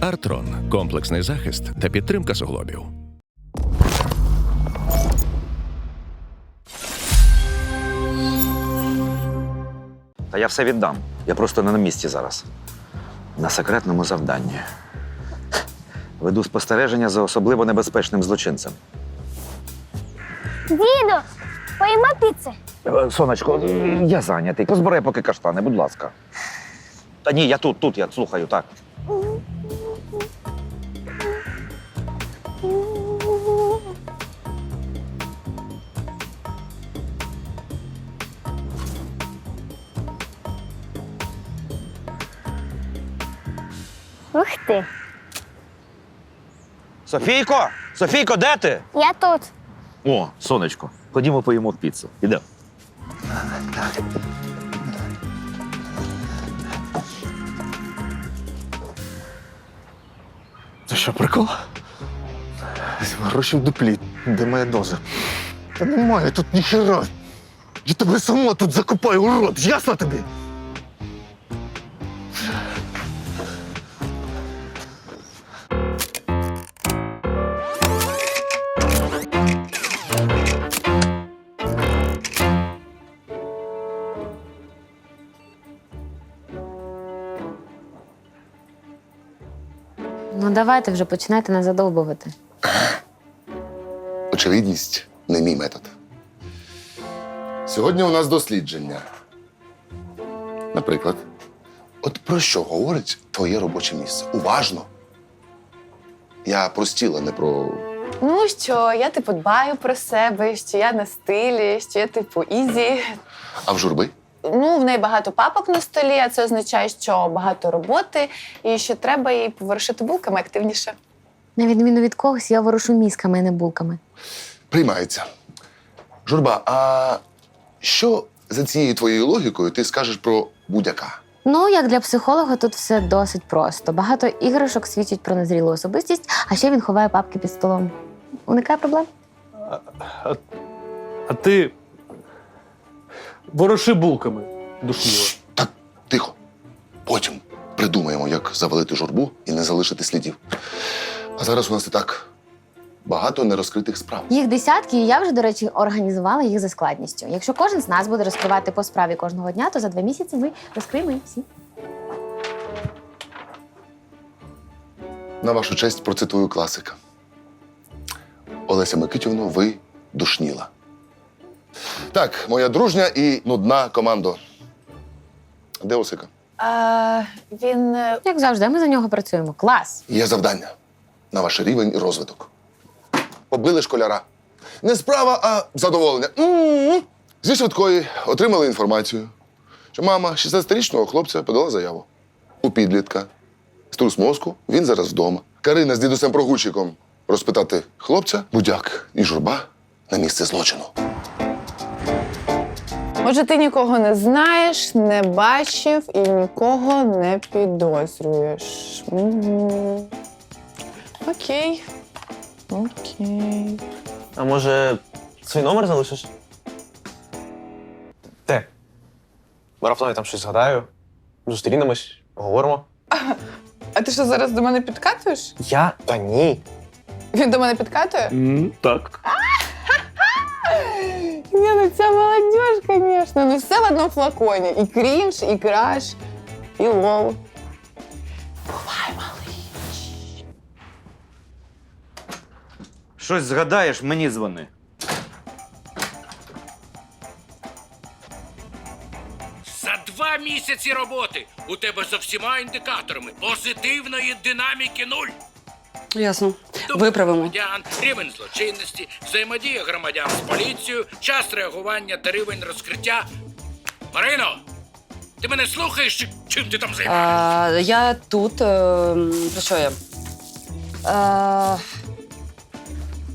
Артрон комплексний захист та підтримка суглобів. Та я все віддам. Я просто не на місці зараз. На секретному завданні. Веду спостереження за особливо небезпечним злочинцем. Діду, поїмо піци? Е, Сонечко, я зайнятий. Позбирай поки каштани, будь ласка. Та ні, я тут, тут, я слухаю, так. Ух ти. Софійко! Софійко, де ти? Я тут. О, сонечко, ходімо поїмо піцу. Ідемо. Це що, прикол? Гроші в дуплі. Де моя доза? Та немає тут ніхера. Я тебе сама тут закопаю, урод, ясно тобі? Давайте вже починайте нас задовбувати. Очевидність не мій метод. Сьогодні у нас дослідження. Наприклад, от про що говорить твоє робоче місце? Уважно. Я про стіл, не про. Ну що, я типу дбаю про себе, що я на стилі, що я типу ізі. А в журби? Ну, в неї багато папок на столі, а це означає, що багато роботи і що треба їй поворушити булками активніше. На відміну від когось, я ворушу мізками, а не булками. Приймається. Журба, а що за цією твоєю логікою ти скажеш про будь-яка? Ну, як для психолога, тут все досить просто. Багато іграшок свідчать про незрілу особистість, а ще він ховає папки під столом. Уникає проблем? А ти вороши булками душніво. Так, тихо. Потім придумаємо, як завалити журбу і не залишити слідів. А зараз у нас і так багато нерозкритих справ. Їх десятки, і я вже, до речі, організувала їх за складністю. Якщо кожен з нас буде розкривати по справі кожного дня, то за два місяці ми розкриємо їх всі. На вашу честь процитую класика. Олеся Микитівно, ви душніла. Так, моя дружня і нудна команда. Де Осика? А, він е, Як завжди, ми за нього працюємо. Клас! Є завдання на ваш рівень і розвиток. Побили школяра. Не справа, а задоволення. М-м-м. Зі швидкої отримали інформацію, що мама 16-річного хлопця подала заяву. У підлітка. Струс мозку, він зараз вдома. Карина з дідусем прогульчиком розпитати хлопця, будяк і журба на місце злочину. Отже, ти нікого не знаєш, не бачив і нікого не підозрюєш. Мгм. Окей. Окей. А може, свій номер залишиш? Де? Раптом я там щось згадаю. Зустрінемось, поговоримо. А ти що зараз до мене підкатуєш? Я? Та ні. Він до мене підкатує? Так. Ні, ну ця молодіж, звісно. Ну все в одному флаконі. І крінж, і краш, і лол. Бувай, малий. Щось згадаєш, мені дзвони. За два місяці роботи у тебе за всіма індикаторами позитивної динаміки нуль. Ясно. Виправимо. громадян, рівень злочинності, взаємодія громадян з поліцією, час реагування та рівень розкриття. Марино, ти мене слухаєш, чи чим ти там займаєшся? А, я тут. Е, про що я? Е,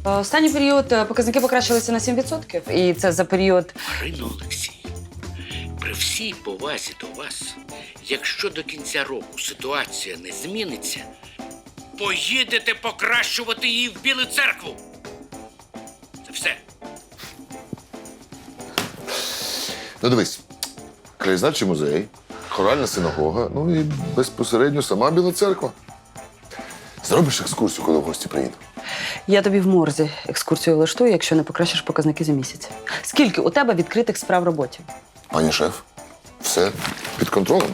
останній період е, показники покращилися на 7%. І це за період. Марино Олексій, при всій повазі до вас, якщо до кінця року ситуація не зміниться, поїдете покращувати її в Білу церкву. Це все. Ну дивись, краєзнавчий музей, хоральна синагога, ну і безпосередньо сама Біла церква. Зробиш екскурсію, коли в гості приїду? Я тобі в морзі екскурсію влаштую, якщо не покращиш показники за місяць. Скільки у тебе відкритих справ роботі? Пані шеф, все під контролем.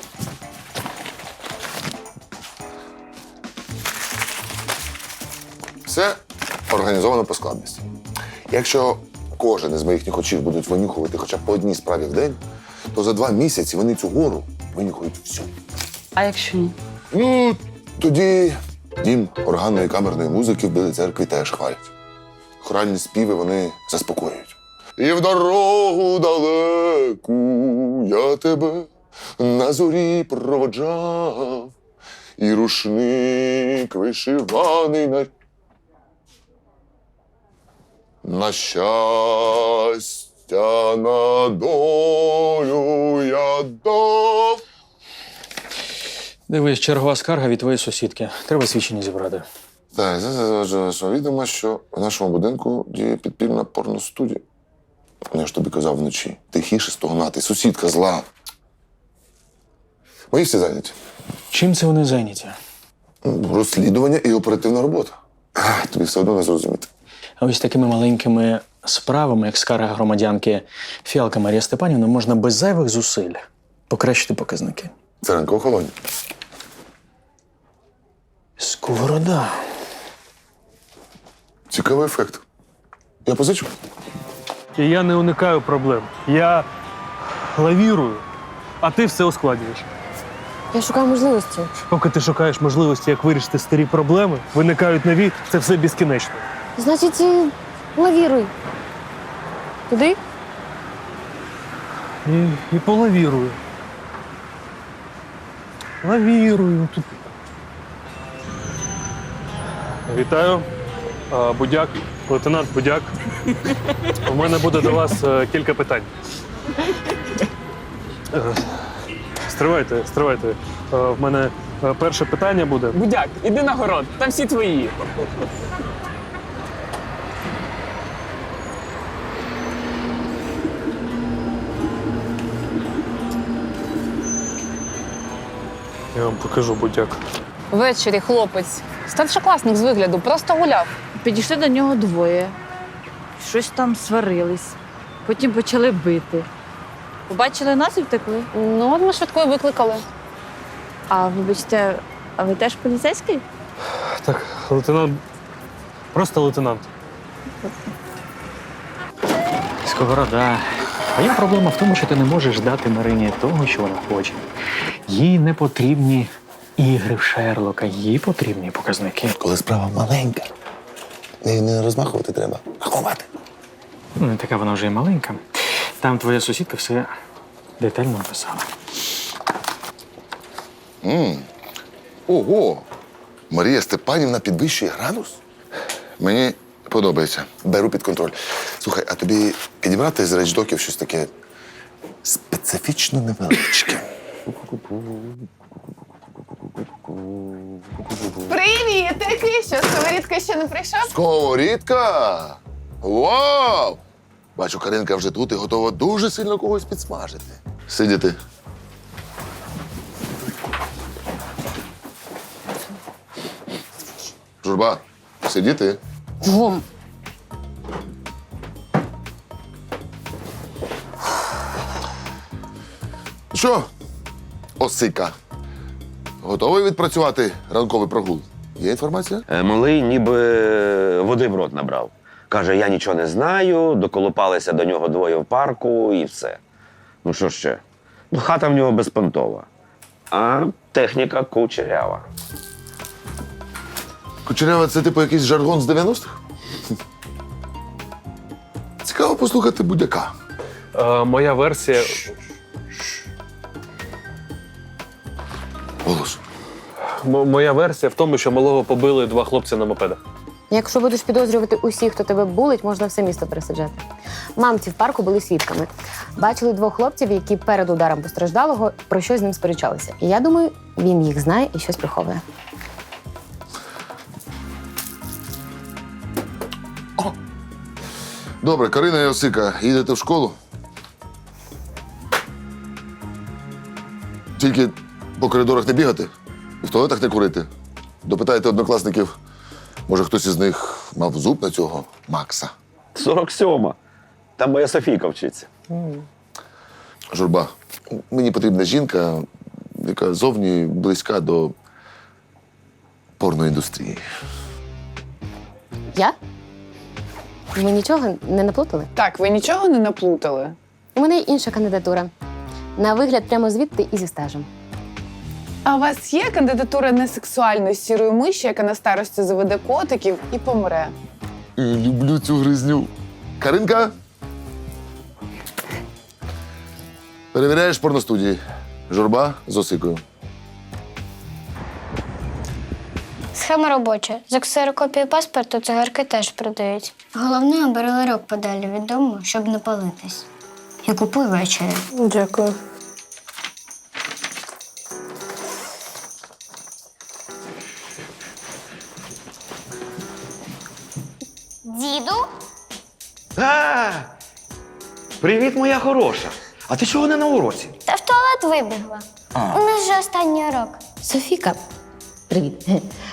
Все організовано по складності. Якщо кожен із моїх нюхачів будуть винюхувати хоча б по одній справі в день, то за два місяці вони цю гору винюхають всю. А якщо ні? Ну, тоді дім органної камерної музики в Білій церкві теж хвалять. Хоральні співи вони заспокоюють. І в дорогу далеку я тебе на зорі проводжав, і рушник вишиваний на. На щастя, на долю я дав. Дивись, чергова скарга від твоєї сусідки. Треба свідчення зібрати. Так, що відомо, що в нашому будинку діє підпільна порностудія. Я ж тобі казав вночі. Тихіше стогнати, сусідка зла. Мої всі зайняті. Чим це вони зайняті? Розслідування і оперативна робота. Тобі все одно не зрозуміти. А ось такими маленькими справами, як скарга громадянки Фіалка Марія Степанівна, можна без зайвих зусиль покращити показники. Це ранково холодні. Сковорода. Цікавий ефект. Я позичу. І я не уникаю проблем. Я лавірую, а ти все ускладнюєш. Я шукаю можливості. Поки ти шукаєш можливості, як вирішити старі проблеми, виникають нові, це все безкінечно. Значить, лавіруй. Туди? І, і полавірую. Лавірую тут. Вітаю. Будяк, лейтенант Будяк. У мене буде до вас е, кілька питань. Е, Стривайте, стривайте. Е, В мене е, перше питання буде. Будяк, іди на город, там всі твої. Я вам покажу будяк. Ввечері хлопець, старшокласник з вигляду, просто гуляв. Підійшли до нього двоє, щось там сварились, потім почали бити. Побачили нас і втекли. Ну, от ми швидкою викликали. А вибачте, а ви теж поліцейський? Так, лейтенант. Просто лейтенант. Сковорода. Твоя проблема в тому, що ти не можеш дати Марині того, що вона хоче. Їй не потрібні ігри в Шерлока, їй потрібні показники. Коли справа маленька, нею не розмахувати треба, а ховати. Ну, не така вона вже і маленька. Там твоя сусідка все детально описала. м Ого! Марія Степанівна підвищує градус? Мені подобається. Беру під контроль. Слухай, а тобі підібрати з речдоків щось таке специфічно невеличке. Привіт, який що, сковорідка ще не прийшов? Сковорідка! Вау! Бачу, Каринка вже тут і готова дуже сильно когось підсмажити. Сидіти. Журба, сидіти. Вом. Що, осика? Готовий відпрацювати ранковий прогул? Є інформація? Е, Малий ніби води в рот набрав. Каже, я нічого не знаю, доколупалися до нього двоє в парку і все. Ну що ще? Ну, хата в нього безпонтова, а техніка кучерява. Кучерява це типу якийсь жаргон з 90-х? Цікаво послухати будь-яка. Е, моя версія. Голос. м- моя версія в тому, що малого побили два хлопці на мопедах. Якщо будеш підозрювати усіх, хто тебе булить, можна все місто пересаджати. Мамці в парку були свідками. Бачили двох хлопців, які перед ударом постраждалого про щось з ним сперечалися. І я думаю, він їх знає і щось приховує. Добре, Карина і Осика, їдете в школу? Тільки по коридорах не бігати, і в туалетах не курити. Допитайте однокласників, може хтось із них мав зуб на цього Макса. 47-ма. Там моя Софійка вчиться. Журба, мені потрібна жінка, яка зовні близька до порноіндустрії. Я? Ми нічого не наплутали? Так, ви нічого не наплутали? У мене інша кандидатура. На вигляд прямо звідти і зі стажем. А у вас є кандидатура несексуальної сірої миші, яка на старості заведе котиків і помре? Люблю цю гризню. Каринка. Перевіряєш порностудії. Журба з осикою. Схема робоча. За ксерокопію паспорту цигарки теж продають. Головне, аби ларьок подалі від дому, щоб не палитись. Я купую ввечері. Дякую. Діду? А, привіт, моя хороша. А ти чого не на уроці? Та в туалет вибігла. У нас же останній урок. Софіка, привіт.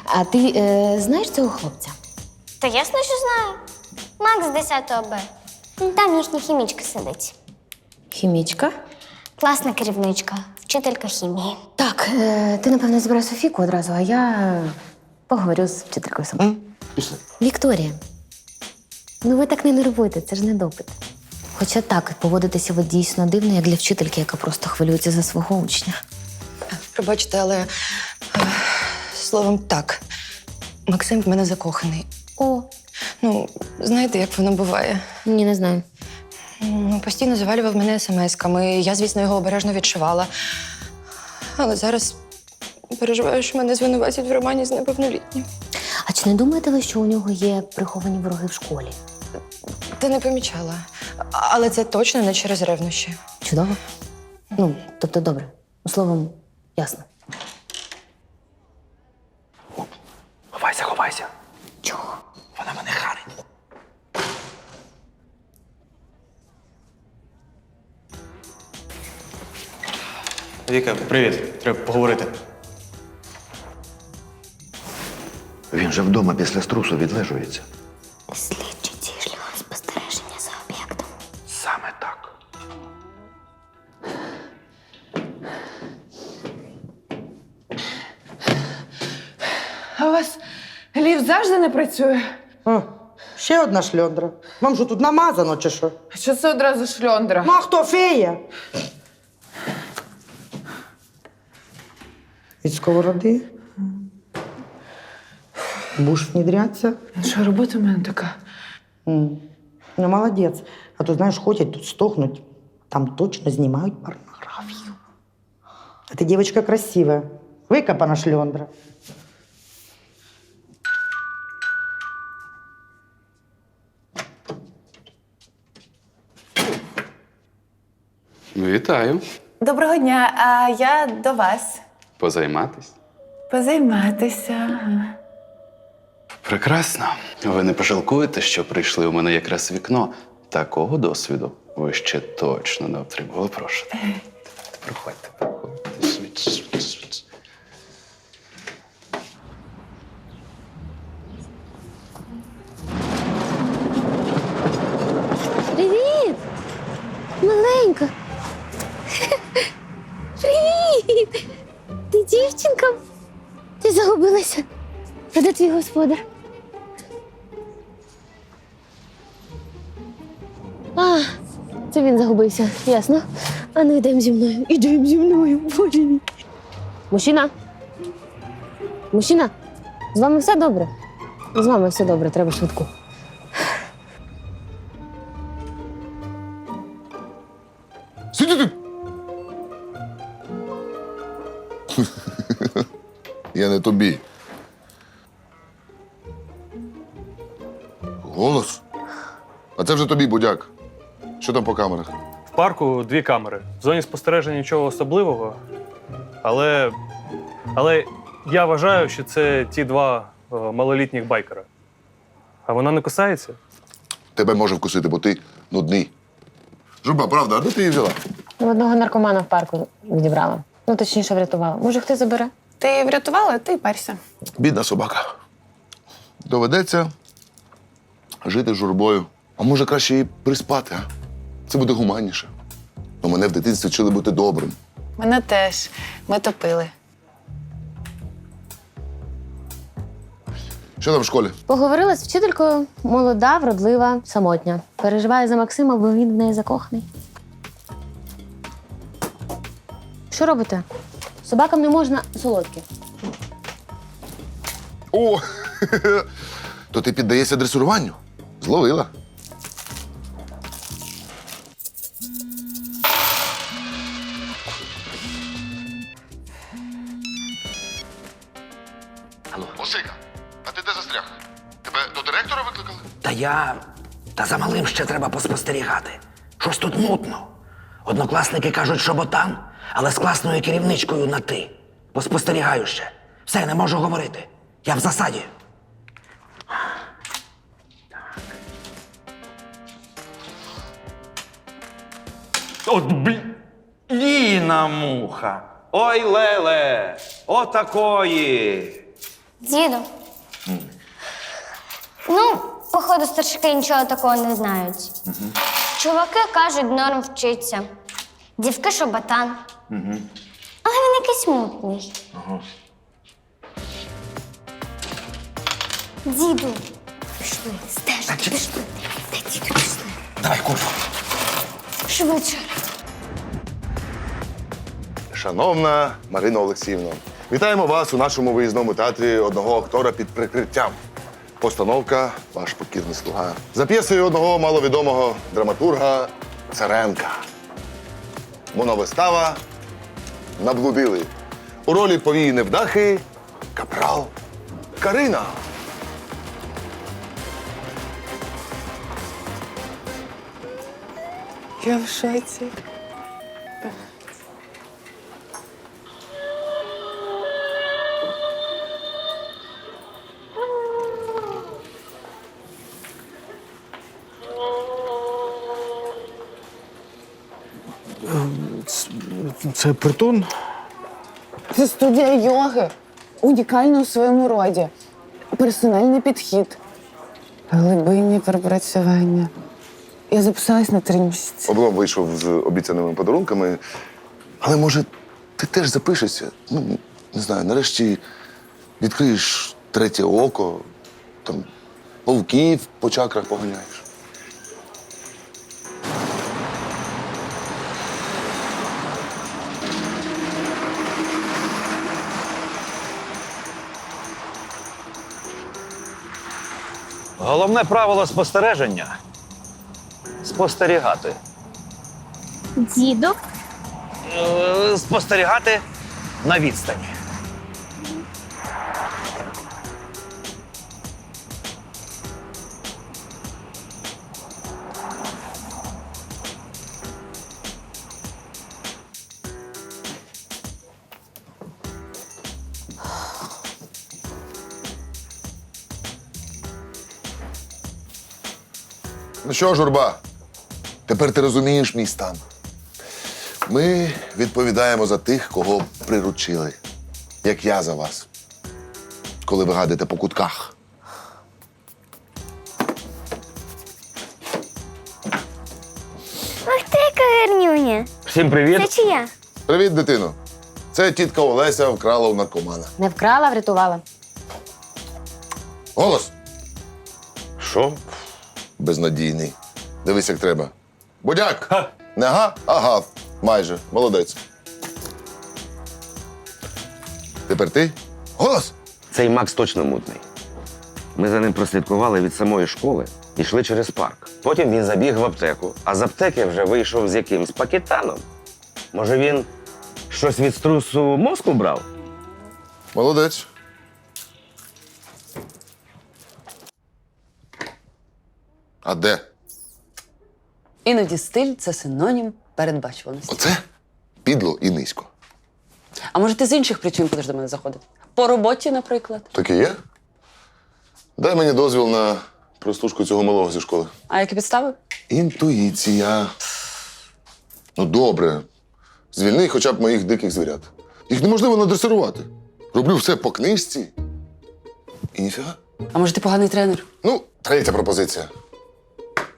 А ти е, знаєш цього хлопця? Та ясно, що знаю. Макс з 10 Б. Там їхня хімічка сидить. Хімічка? Класна керівничка, вчителька хімії. Так, е, ти, напевно, збирай Софіку одразу, а я поговорю з вчителькою сама. Пішли. Вікторія, ну ви так не нервуйте, це ж не допит. Хоча так, поводитеся ви дійсно дивно, як для вчительки, яка просто хвилюється за свого учня. Пробачте, але словом так. Максим в мене закоханий. О, Ну, знаєте, як воно буває. ні, не знаю. Ну, постійно завалював мене смс-ками. Я, звісно, його обережно відшивала. Але зараз переживаю, що мене звинуватять в романі з неповнолітнім. А чи не думаєте ви, що у нього є приховані вороги в школі? Та не помічала. Але це точно не через ревнощі. Чудово? Ну, тобто, добре. Словом, ясно. Віка, привіт. Треба поговорити. Він же вдома після струсу відлежується. Слідчі зійшли спостереження за об'єктом. Саме так. А у вас ліфт завжди не працює? О, ще одна шльондра. Вам що тут намазано чи що? А Що це одразу шльондра? Ну, а хто фея? Від сковороди. Будеш внедрятися? Що робота в мене така? М. Ну, молодець. А то, знаєш, ходять тут стохнуть. Там точно знімають порнографію. А ти дівчинка красива. Викопана шльондра. Вітаю. Доброго дня, а я до вас. Позайматись? Позайматися. Ага. Прекрасно. Ви не пожалкуєте, що прийшли у мене якраз вікно. Такого досвіду ви ще точно не отримували. Прошу. Проходьте, проходьте. Де? А, це він загубився, ясно. А ну йдемо зі мною. Ідемо зі мною, боже мій. Мужчина? Мужчина? З вами все добре? З вами все добре, треба швидку. Сиди тут! Я не тобі. Голос? А це вже тобі, будяк. Що там по камерах? В парку дві камери. В зоні спостереження нічого особливого. Але. Але я вважаю, що це ті два е, малолітніх байкера. А вона не кусається? Тебе може вкусити, бо ти нудний. Журба, правда, а де ти її взяла? Одного наркомана в парку відібрала. Ну, точніше, врятувала. Може, хтось забере? Ти врятувала, ти й парся. Бідна собака. Доведеться жити журбою. А може краще її приспати, а? Це буде гуманніше. Ну, мене в дитинстві вчили бути добрим. Мене теж. Ми топили. Що там в школі? Поговорила з вчителькою, молода, вродлива, самотня. Переживає за Максима, бо він в неї закоханий. Що робите? Собакам не можна солодкі. О! То ти піддаєшся дресуруванню? Зловила. Осика, а ти де застряг? Тебе до директора викликали? Та я. Та за малим ще треба поспостерігати. Щось тут мутно. Однокласники кажуть, що ботан, але з класною керівничкою на ти. Поспостерігаю ще. Все, не можу говорити. Я в засаді. От блін. Ліна муха. Ой, Леле, отакої. Діду. Ну, походу, старшики нічого такого не знають. Чуваки кажуть, норм вчиться. Дівки шоботан. Але він якийсь мутний. Діду. Пішли, стежте, пішли. Та діду, пішли. Давай, курва. Швидше. Шановна Марина Олексіївна, вітаємо вас у нашому виїзному театрі одного актора під прикриттям. Постановка Ваш покірний слуга. За п'єсою одного маловідомого драматурга Царенка. Моновистава Наблудили. У ролі повії невдахи Капрал Карина. Я в шоці. Це притон? Це студія йоги. Унікальна у своєму роді. Персональний підхід. Глибинні пропрацювання. Я записалась на три місяці. Облом вийшов з обіцяними подарунками. Але може, ти теж запишешся? Ну, не знаю, нарешті відкриєш третє око, там вовків по чакрах поганяєш. Головне правило спостереження спостерігати. Діду. Е, Спостерігати на відстані. Ну що, журба, тепер ти розумієш мій стан. Ми відповідаємо за тих, кого приручили, як я за вас, коли ви гадите по кутках. Ах ти, яка гарнюня. Всім привіт. Це чия? Привіт, дитино. Це тітка Олеся вкрала у наркомана. Не вкрала, врятувала. Голос Що? безнадійний. Дивись, як треба. Будяк! Не га, а гав. Майже. Молодець. Тепер ти? Голос! Цей Макс точно мутний. Ми за ним прослідкували від самої школи і йшли через парк. Потім він забіг в аптеку, а з аптеки вже вийшов з якимсь пакетаном. Може, він щось від струсу мозку брав? Молодець. А де? Іноді стиль це синонім передбачуваності. Оце підло і низько. А може, ти з інших причин будеш до мене заходити? По роботі, наприклад. Так і є? Дай мені дозвіл на прослушку цього малого зі школи. А які підстави? Інтуїція. Ну, добре. Звільни хоча б моїх диких звірят. Їх неможливо надресирувати. роблю все по книжці. І ніфіга. А може, ти поганий тренер? Ну, третя пропозиція.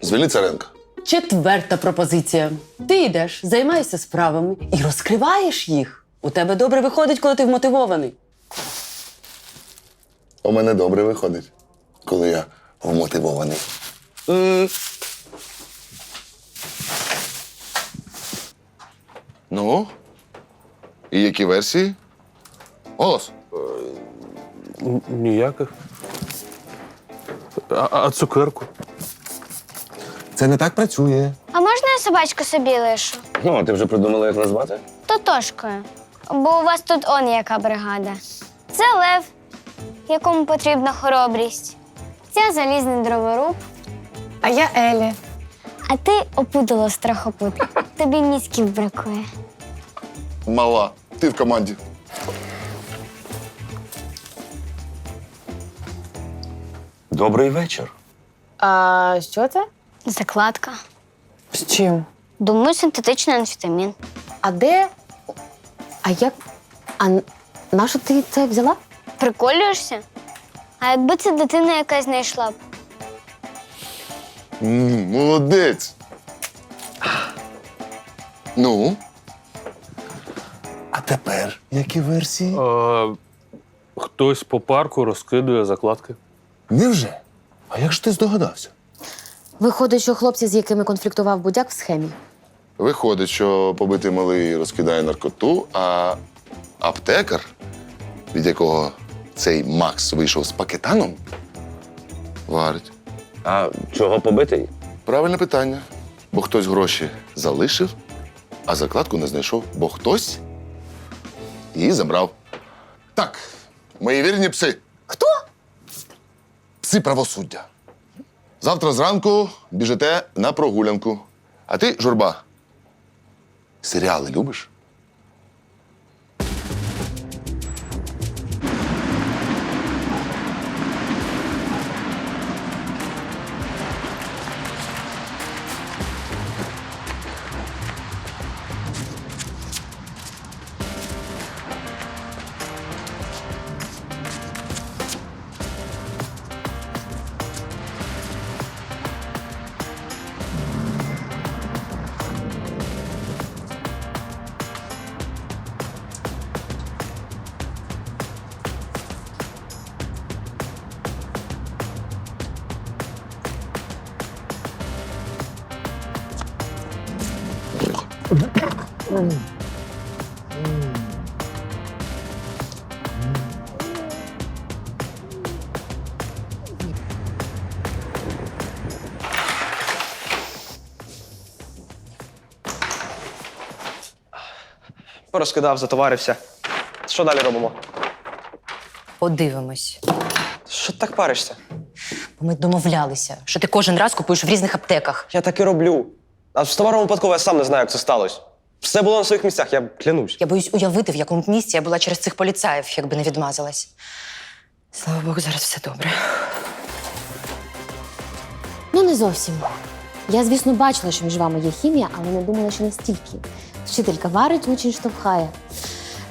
Звільни Царенка. Четверта пропозиція. Ти йдеш, займаєшся справами і розкриваєш їх. У тебе добре виходить, коли ти вмотивований. У мене добре виходить, коли я вмотивований. Ну? І які версії? Голос. Ніяких. А, а цукерку? Це не так працює. А можна я собачку собі лишу? Ну, а ти вже придумала, як назвати? Тотошкою. Бо у вас тут он яка бригада. Це лев, якому потрібна хоробрість. Це залізний дроворуб. А я Елі. А ти опудало страхопут. Тобі мізків бракує. Мала. Ти в команді. Добрий вечір. А що це? Закладка. З чим? Думаю, синтетичний амфетамін. А де? А як? А н- на що ти це взяла? Приколюєшся? А якби це дитина якась знайшла б? М, молодець. Ну? А тепер які версії? А, хтось по парку розкидує закладки. Невже? А як ж ти здогадався? Виходить, що хлопці, з якими конфліктував будяк в схемі. Виходить, що побитий малий розкидає наркоту, а аптекар, від якого цей Макс вийшов з пакетаном, варить. А чого побитий? Правильне питання. Бо хтось гроші залишив, а закладку не знайшов, бо хтось її забрав. Так, мої вірні пси. Хто? Пси правосуддя. Завтра зранку біжите на прогулянку. А ти, журба, серіали любиш? Порозкидав, затоварився. Що далі робимо? Подивимось. Що ти так паришся? Бо ми домовлялися, що ти кожен раз купуєш в різних аптеках. Я так і роблю. А в товарному випадково я сам не знаю, як це сталося. Все було на своїх місцях, я клянусь. Я боюсь уявити, в якому б місці я була через цих поліцаїв, якби не відмазалась. Слава Богу, зараз все добре. Ну, не зовсім. Я, звісно, бачила, що між вами є хімія, але не думала, що настільки. Вчителька варить, учень штовхає.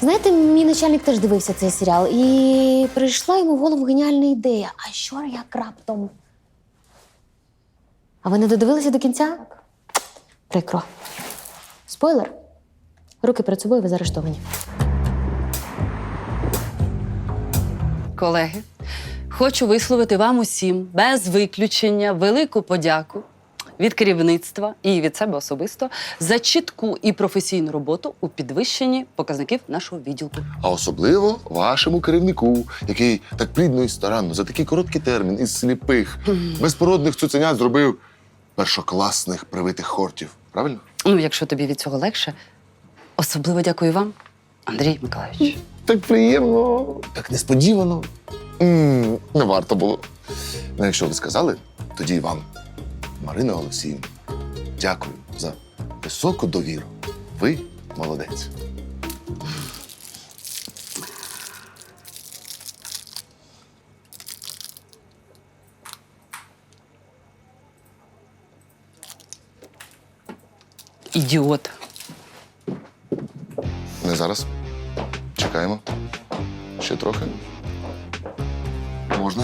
Знаєте, мій начальник теж дивився цей серіал, і прийшла йому в голову геніальна ідея. А що як раптом? А ви не додивилися до кінця? Прикро. Спойлер. Руки перед собою ви заарештовані. Колеги, хочу висловити вам усім без виключення велику подяку від керівництва і від себе особисто за чітку і професійну роботу у підвищенні показників нашого відділку. А особливо вашому керівнику, який так плідно і старанно за такий короткий термін із сліпих, безпородних цуценят зробив першокласних привитих хортів. Правильно? Ну, якщо тобі від цього легше, особливо дякую вам, Андрій Миколаївич. Так приємно, так несподівано. м не варто було. Ну, якщо ви сказали, тоді і вам, Марина Олексіївна, дякую за високу довіру. Ви молодець. Ідіот. Не зараз. Чекаємо. Ще трохи. Можна?